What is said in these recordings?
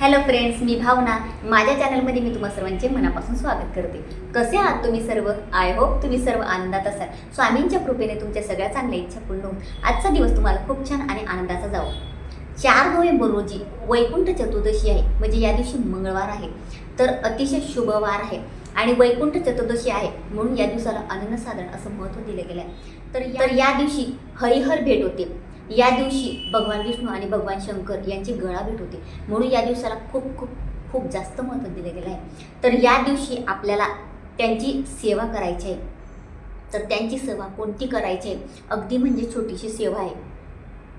Hello friends मी भावना. माझ्या चॅनलमध्ये मी तुम्हा सर्वांचे मनापासून स्वागत करते. कसे आहात तुम्ही सर्व? आय होप तुम्ही सर्व आनंदात असाल. स्वामींच्या कृपेने तुमच्या सगळ्या चांगल्या इच्छा पूर्ण होऊन आजचा दिवस तुम्हाला खूप छान आणि आनंदाचा जावो. चार नोव्हेंबर रोजी वैकुंठ चतुर्दशी आहे. म्हणजे या दिवशी मंगळवार आहे. तर अतिशय शुभवार आहे. आणि वैकुंठ चतुर्दशी आहे. म्हणून या दिवसाला अनन्यसाधारण असं महत्त्व दिलं गेलं आहे तर तर या दिवशी हरिहर भेट होते. या दिवशी भगवान विष्णू आणि भगवान शंकर यांची गळा भेट होते. म्हणून या दिवसाला खूप खूप खूप जास्त महत्त्व दिलं गेलं आहे. तर या दिवशी आपल्याला त्यांची सेवा करायची आहे. तर त्यांची सेवा कोणती करायची आहे? अगदी म्हणजे छोटीशी सेवा आहे.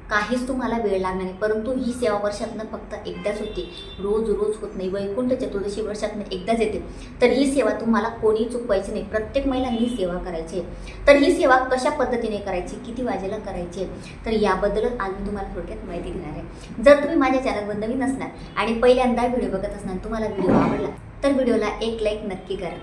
काहीच तुम्हाला वेळ लागणार नाही. परंतु ही सेवा वर्षातनं फक्त एकदाच होते. रोज रोज होत नाही. वैकुंठ चतुर्दशी वर्षातनं एकदाच येते. तर ही सेवा तुम्हाला कोणी चुकवायची नाही. प्रत्येक महिलांनी ही सेवा करायची आहे. तर ही सेवा कशा पद्धतीने करायची? किती वाजेला करायची आहे? तर याबद्दलच आज मी तुम्हाला थोडक्यात माहिती देणार आहे. जर तुम्ही माझ्या चॅनलवर नवीन असणार आणि पहिल्यांदा व्हिडिओ बघत असणार तुम्हाला व्हिडिओ आवडला तर व्हिडिओला एक लाईक नक्की करा.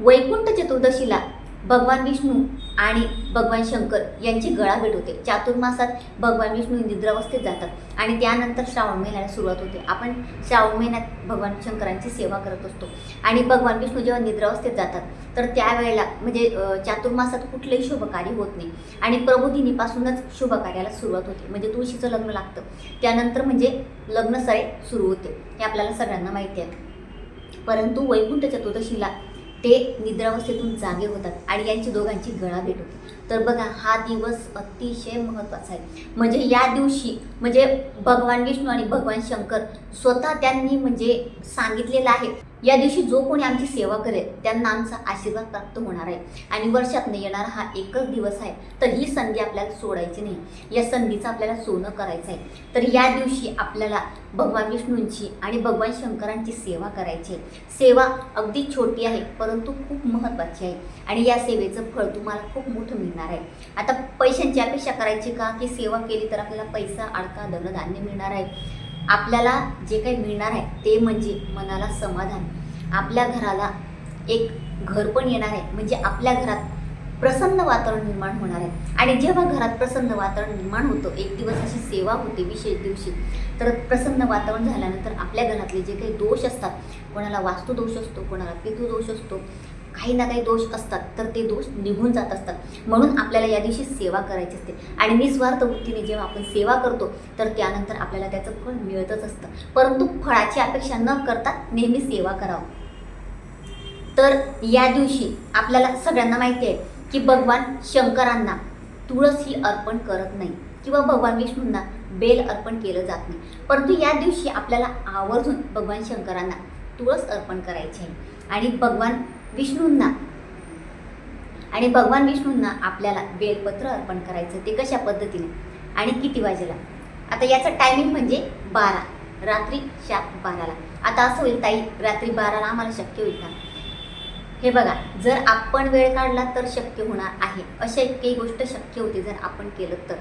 वैकुंठ चतुर्दशीला भगवान विष्णू आणि भगवान शंकर यांची गळा भेट होते चातुर्मासात भगवान विष्णू निद्रावस्थेत जातात आणि त्यानंतर श्रावण महिन्याला सुरुवात होते. आपण श्रावण महिन्यात भगवान शंकरांची सेवा करत असतो आणि भगवान विष्णू जेव्हा निद्रावस्थेत जातात तर त्यावेळेला म्हणजे चातुर्मासात कुठलंही शुभ कार्य होत नाही आणि प्रबोधिनीपासूनच शुभ कार्याला सुरुवात होते. म्हणजे तुळशीचं लग्न लागतं. त्यानंतर म्हणजे लग्नसराई सुरू होते. हे आपल्याला सगळ्यांना माहिती आहे. परंतु वैकुंठ चतुर्दशीला ते निद्रावस्थेतून जागे होतात आणि यांची दोघांची गळा भेट होते. तर बघा हा दिवस अतिशय महत्त्वाचा आहे. म्हणजे या दिवशी म्हणजे भगवान विष्णू आणि भगवान शंकर स्वतः त्यांनी म्हणजे सांगितलेलं आहे या दिवशी जो कोणी आमची सेवा करेल त्यांना आमचा आशीर्वाद प्राप्त होणार आहे. आणि वर्षातनं येणारा हा एकच दिवस आहे तर ही संधी आपल्याला सोडायची नाही. या संधीचं आपल्याला सोनं करायचं आहे तर या दिवशी आपल्याला भगवान विष्णूंची आणि भगवान शंकरांची सेवा करायची आहे. सेवा अगदी छोटी आहे परंतु खूप महत्त्वाची आहे. आणि या सेवेचं फळ तुम्हाला खूप मोठं मिळणार आहे. आता पैशांची अपेक्षा करायची का? की सेवा केली तर आपल्याला पैसा अडका धनधान्य मिळणार आहे. आपल्याला जे काही मिळणार आहे ते म्हणजे मनाला समाधान. आपल्या घराला एक घर पण येणार आहे. म्हणजे आपल्या घरात प्रसन्न वातावरण निर्माण होणार आहे. आणि जेव्हा घरात प्रसन्न वातावरण निर्माण होतं एक दिवस अशी सेवा होते विशेष दिवशी तर प्रसन्न वातावरण झाल्यानंतर आपल्या घरातले जे काही दोष असतात कोणाला वास्तुदोष असतो कोणाला पितृदोष असतो काही ना काही दोष असतात तर ते दोष निघून जात असतात. म्हणून आपल्याला या दिवशी सेवा करायची असते. आणि निस्वार्थ वृत्तीने जेव्हा आपण सेवा करतो तर त्यानंतर आपल्याला त्याचं फळ मिळतच असतं. परंतु फळाची अपेक्षा न करता नेहमी सेवा करावं. तर या दिवशी आपल्याला सगळ्यांना माहिती आहे की भगवान शंकरांना तुळस ही अर्पण करत नाही किंवा भगवान विष्णूंना बेल अर्पण केलं जात नाही. परंतु या दिवशी आपल्याला आवर्जून भगवान शंकरांना तुळस अर्पण करायची आहे. आणि भगवान विष्णूंना आणि भगवान विष्णूंना आपल्याला बेलपत्र अर्पण करायचं ते कशा पद्धतीने? आणि किती वाजेला? आता याचं टायमिंग म्हणजे बारा. रात्री सात बाराला. आता असं होईल ताई रात्री बाराला आम्हाला शक्य होईल का? हे बघा जर आपण वेळ काढला तर शक्य होणार आहे. अशा काही गोष्ट शक्य होती जर आपण केलं तर.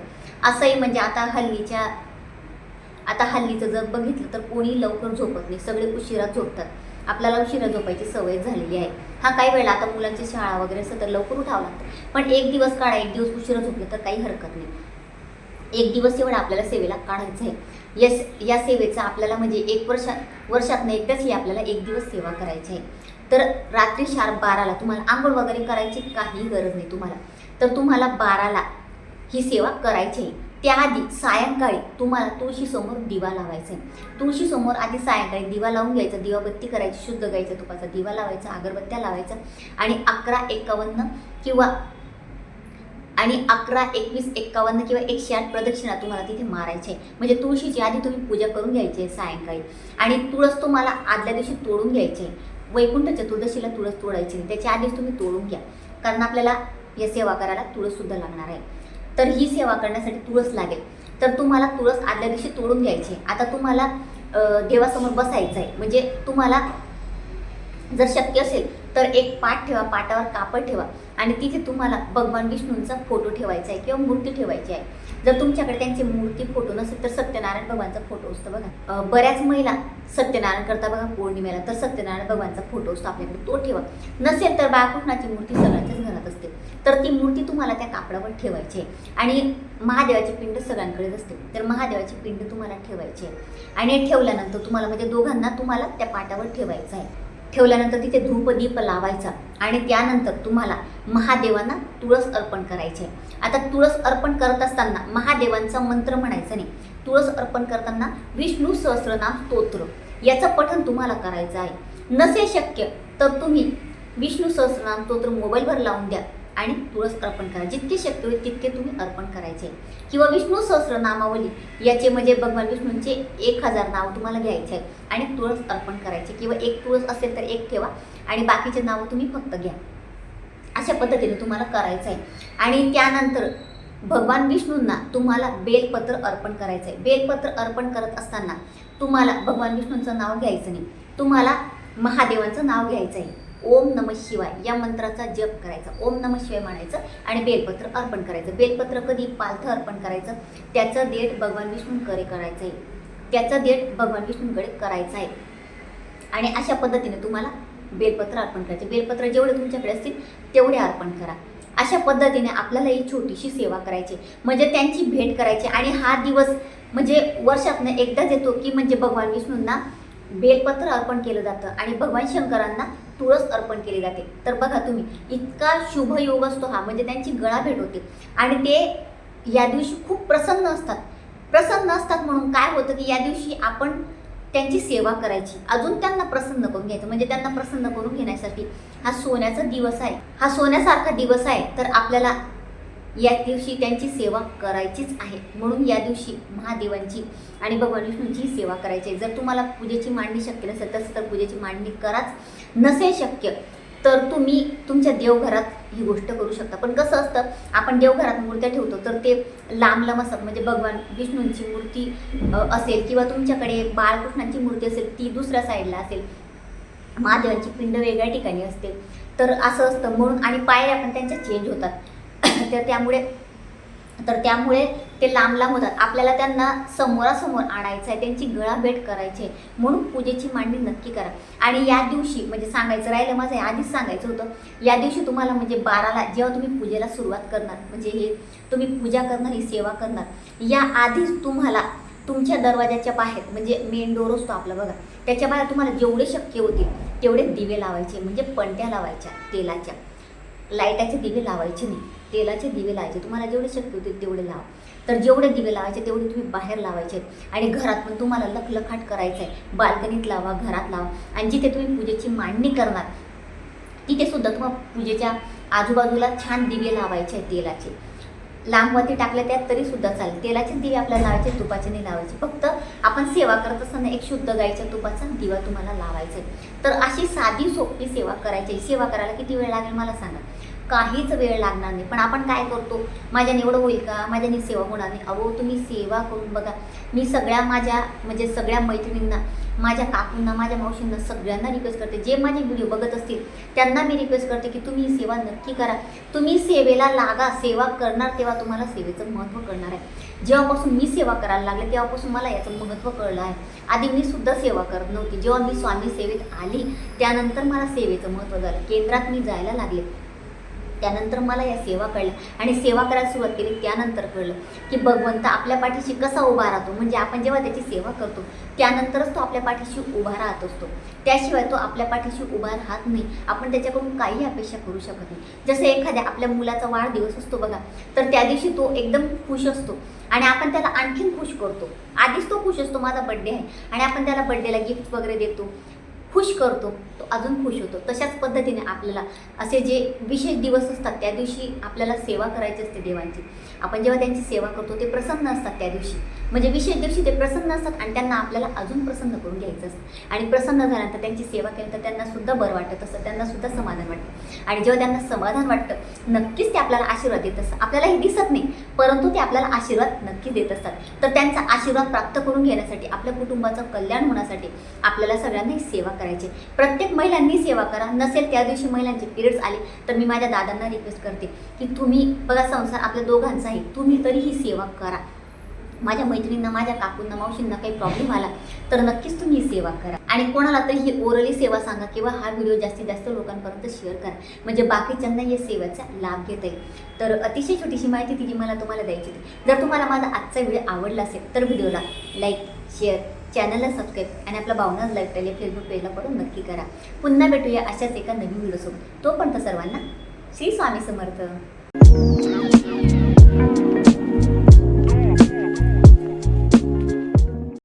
असंही म्हणजे आता हल्लीच्या आता हल्लीचं जर बघितलं तर कोणी लवकर झोपत नाही. सगळे उशिरा झोपतात. आपल्याला उशिरा झोपायची सवय झालेली आहे. हा काही वेळा आता मुलांची शाळा वगैरे असं तर लवकर उठावं लागतं. पण एक दिवस काढा एक दिवस उशिरा झोपलं तर काही हरकत नाही. एक दिवस एवढा आपल्याला सेवेला काढायचं आहे. यस या सेवेचा आपल्याला म्हणजे एक वर्ष वर्षातनं एकदाच ही आपल्याला एक दिवस सेवा करायची आहे. तर रात्री शार बाराला तुम्हाला आंघोळ वगैरे करायची काही गरज नाही तुम्हाला. तर तुम्हाला बाराला ही सेवा करायची आहे. त्याआधी सायंकाळी तुम्हाला तुळशीसमोर दिवा लावायचा आहे. तुळशीसमोर आधी सायंकाळी दिवा लावून घ्यायचा दिवाबत्ती करायची शुद्ध गायचा तुपाचा दिवा लावायचा अगरबत्त्या लावायचा आणि अकरा एकावन्न किंवा आणि अकरा एकवीस एक्कावन्न किंवा एकशे आठ प्रदक्षिणा तुम्हाला तिथे मारायचे. आहे म्हणजे तुळशीची आधी तुम्ही पूजा करून घ्यायची आहे सायंकाळी. आणि तुळस तुम्हाला आदल्या दिवशी तोडून घ्यायचे. वैकुंठ चतुर्दशीला तुळस तोडायची. नाही त्याच्या आधीच तुम्ही तोडून घ्या. कारण आपल्याला या सेवा करायला तुळससुद्धा लागणार आहे. तर ही सेवा करण्यासाठी तुळस लागेल. तर तुम्हाला तुळस आदल्या दिवशी तोडून घ्यायची. आहे आता तुम्हाला देवासमोर बसायचं आहे म्हणजे तुम्हाला जर शक्य असेल तर एक पाठ ठेवा पाटावर कापड ठेवा. आणि तिथे तुम्हाला भगवान विष्णूंचा फोटो ठेवायचा आहे किंवा मूर्ती ठेवायची आहे. जर तुमच्याकडे त्यांची मूर्ती फोटो नसेल तर सत्यनारायण भगवानचा फोटो असतो बघा. बऱ्याच महिला सत्यनारायण करता बघा पौर्णिमेला. तर सत्यनारायण भगवानचा फोटो असतो आपल्याकडे तो ठेवा. नसेल तर बाळकृष्णाची मूर्ती सगळ्यांच्याच घरात असते. तर ती मूर्ती तुम्हाला त्या कापडावर ठेवायची आहे. आणि महादेवाची पिंड सगळ्यांकडेच असते. तर महादेवाची पिंड तुम्हाला ठेवायची आहे. आणि ठेवल्यानंतर तुम्हाला म्हणजे दोघांना तुम्हाला त्या पाटावर ठेवायचं आहे. ठेवल्यानंतर तिथे धूप दीप लावायचा आणि त्यानंतर तुम्हाला महादेवांना तुळस अर्पण करायचे आता तुळस अर्पण करत असताना महादेवांचा मंत्र म्हणायचा नाही. तुळस अर्पण करताना विष्णू सहस्रनाम स्तोत्र. याचं पठण तुम्हाला करायचं आहे. नसे शक्य तर तुम्ही विष्णू सहस्रनाम स्तोत्र मोबाईलवर लावून द्या. आणि तुळस अर्पण करा. जितके शक्य होईल तितके तुम्ही अर्पण करायचे. किंवा विष्णू सहस्र नामावली याचे म्हणजे भगवान विष्णूंचे एक हजार नाव तुम्हाला घ्यायचे आहे आणि तुळस अर्पण करायचे. किंवा एक तुळस असेल तर एक ठेवा. आणि बाकीचे नावं तुम्ही फक्त घ्या. अशा पद्धतीने तुम्हाला करायचं आहे आणि त्यानंतर भगवान विष्णूंना तुम्हाला बेलपत्र अर्पण करायचं आहे बेलपत्र अर्पण करत असताना तुम्हाला भगवान विष्णूंचं नाव घ्यायचं नाही. तुम्हाला महादेवांचं नाव घ्यायचं आहे ओम नम शिवाय या मंत्राचा जप करायचा. ओम नम शिवाय म्हणायचं आणि बेलपत्र अर्पण करायचं. बेलपत्र कधी पालथं अर्पण करायचं? त्याचं देठ भगवान विष्णूंकडे करायचं आहे. त्याचा देठ भगवान विष्णूंकडे करायचं आहे. आणि अशा पद्धतीने तुम्हाला बेलपत्र अर्पण करायचे. बेलपत्र जेवढे तुमच्याकडे असतील तेवढे अर्पण करा. अशा पद्धतीने आपल्याला ही छोटीशी सेवा करायची. म्हणजे त्यांची भेट करायची. आणि हा दिवस म्हणजे वर्षातनं एकदाच येतो की म्हणजे भगवान विष्णूंना बेलपत्र अर्पण केलं जातं. आणि भगवान शंकरांना तुळस अर्पण केली जाते. तर बघा तुम्ही इतका शुभ योग असतो हा. म्हणजे त्यांची गळा भेट होते आणि ते या दिवशी खूप प्रसन्न असतात. प्रसन्न असतात म्हणून काय होतं की या दिवशी आपण त्यांची सेवा करायची. अजून त्यांना प्रसन्न करून घ्यायचं. म्हणजे त्यांना प्रसन्न करून घेण्यासाठी हा सोन्याचा दिवस आहे. हा सोन्यासारखा दिवस आहे. तर आपल्याला या दिवशी त्यांची सेवा करायचीच आहे. म्हणून या दिवशी महादेवांची आणि भगवान विष्णूंची सेवा करायची आहे. जर तुम्हाला पूजेची मांडणी शक्य नसेल तसं तर पूजेची मांडणी कराच. नसेल शक्य तर तुम्ही तुमच्या देवघरात ही गोष्ट करू शकता. पण कसं असतं आपण देवघरात मूर्त्या ठेवतो तर ते लांब लांब असतात म्हणजे भगवान विष्णूंची मूर्ती असेल किंवा तुमच्याकडे बाळकृष्णांची मूर्ती असेल ती दुसऱ्या साईडला असेल महादेवांची पिंड वेगळ्या ठिकाणी असते. तर असं असतं म्हणून आणि पायऱ्या पण त्यांच्या चेंज होतात. तर त्यामुळे तर त्यामुळे ते लांब लांब होतात. आपल्याला त्यांना समोरासमोर आणायचं आहे त्यांची गळाभेट करायची आहे. म्हणून पूजेची मांडणी नक्की करा. आणि या दिवशी म्हणजे सांगायचं राहिलं माझं हे आधीच सांगायचं होतं. या दिवशी तुम्हाला म्हणजे बाराला जेव्हा तुम्ही पूजेला सुरुवात करणार म्हणजे हे तुम्ही पूजा करणार ही सेवा करणार या आधीच तुम्हाला तुमच्या दरवाजाच्या बाहेर म्हणजे मेन डोर असतो आपला बघा त्याच्या बाहेर तुम्हाला जेवढे शक्य होतील तेवढे दिवे लावायचे म्हणजे पणत्या लावायच्या तेलाच्या. लाईटाचे दिवे लावायचे नाही. तेलाचे दिवे लावायचे. तुम्हाला जेवढे शक्य होतील तेवढे लावा. तर जेवढे दिवे लावायचे तेवढे तुम्ही बाहेर लावायचे. आणि घरात पण तुम्हाला लखलखाट करायचं आहे बाल्कनीत लावा घरात लावा. आणि जिथे तुम्ही पूजेची मांडणी करणार तिथे सुद्धा तुम्हाला पूजेच्या आजूबाजूला छान दिवे लावायचे आहेत तेलाचे. लांबवरती टाकले त्यात तरी सुद्धा चालेल. तेलाचे दिवे आपल्याला लावायचे तुपाचे नाही लावायचे. फक्त आपण सेवा करत असताना एक शुद्ध गायीच्या तुपाचा दिवा तुम्हाला लावायचा आहे. तर अशी साधी सोपी सेवा करायची आहे. सेवा करायला किती वेळ लागेल मला सांगा? काहीच वेळ लागणार नाही. पण आपण काय करतो? माझ्याने एवढं होईल का? माझ्याने सेवा होणार नाही. अहो तुम्ही सेवा करून बघा. मी सगळ्या माझ्या म्हणजे सगळ्या मैत्रिणींना माझ्या काकूंना माझ्या मावशींना सगळ्यांना रिक्वेस्ट करते. जे माझे व्हिडिओ बघत असतील त्यांना मी रिक्वेस्ट करते की तुम्ही सेवा नक्की करा. तुम्ही सेवेला लागा. सेवा करणार तेव्हा तुम्हाला सेवेचं महत्त्व कळणार आहे. जेव्हापासून मी सेवा करायला लागले तेव्हापासून मला याचं महत्त्व कळलं आहे. आधी मी सुद्धा सेवा करत नव्हती. जेव्हा मी स्वामी सेवेत आली त्यानंतर मला सेवेचं महत्त्व झालं. केंद्रात मी जायला लागले. त्यानंतर मला या सेवा कळल्या. आणि सेवा करायला सुरुवात केली त्यानंतर कळलं की भगवंत आपल्या पाठीशी कसा उभा राहतो. म्हणजे आपण जेव्हा त्याची सेवा करतो त्यानंतरच तो आपल्या पाठीशी उभा राहत असतो. त्याशिवाय तो आपल्या पाठीशी उभा राहत नाही. आपण त्याच्याकडून काही अपेक्षा करू शकत नाही. जसं एखाद्या आपल्या मुलाचा वाढदिवस असतो बघा तर त्या दिवशी तो एकदम खुश असतो. आणि आपण त्याला आणखीन खुश करतो. आधीच तो खुश असतो माझा बड्डे आहे. आणि आपण त्याला बड्डेला गिफ्ट वगैरे देतो. खुश करतो तो अजून खुश होतो. तशाच पद्धतीने आपल्याला असे जे विशेष दिवस असतात त्या दिवशी आपल्याला सेवा करायची असते देवांची. आपण जेव्हा त्यांची सेवा करतो ते प्रसन्न असतात त्या दिवशी. म्हणजे विशेष दिवशी ते प्रसन्न असतात आणि त्यांना आपल्याला अजून प्रसन्न करून घ्यायचं असतं. आणि प्रसन्न झाल्यानंतर त्यांची सेवा केल्यानंतर त्यांना सुद्धा बरं वाटत असतं त्यांना सुद्धा समाधान वाटतं. आणि जेव्हा त्यांना समाधान वाटतं नक्कीच ते आपल्याला आशीर्वाद देत असतात. आपल्याला हे दिसत नाही परंतु ते आपल्याला आशीर्वाद नक्की देत असतात. तर त्यांचा आशीर्वाद प्राप्त करून घेण्यासाठी आपल्या कुटुंबाचं कल्याण होण्यासाठी आपल्याला सगळ्यांना ही सेवा करायची. प्रत्येक महिलांनी सेवा करा. नसेल त्या दिवशी महिलांचे पिरियड्स आले तर मी माझ्या दादांना रिक्वेस्ट करते की तुम्ही बघा संसार आपल्या दोघांचा आहे तुम्ही तरी ही सेवा करा. माझ्या मैत्रिणींना माझ्या काकूंना मावशींना काही प्रॉब्लेम आला तर नक्कीच तुम्ही ही सेवा करा. आणि कोणाला तरी ही ओरली सेवा सांगा किंवा हा व्हिडिओ जास्तीत जास्त लोकांपर्यंत शेअर करा. म्हणजे बाकीच्यांना या सेवेचा लाभ घेता येईल. तर अतिशय छोटीशी माहिती तिची मला तुम्हाला द्यायची होती. जर तुम्हाला माझा आजचा व्हिडिओ आवडला असेल तर व्हिडिओला लाईक शेअर चॅनलला सबस्क्राईब आणि आपला भावनाच लाईक केले फेसबुक पेजला पडून नक्की करा. पुन्हा भेटूया अशाच एका नवीन व्हिडिओसोबत तोपर्यंत सर्वांना श्री स्वामी समर्थ.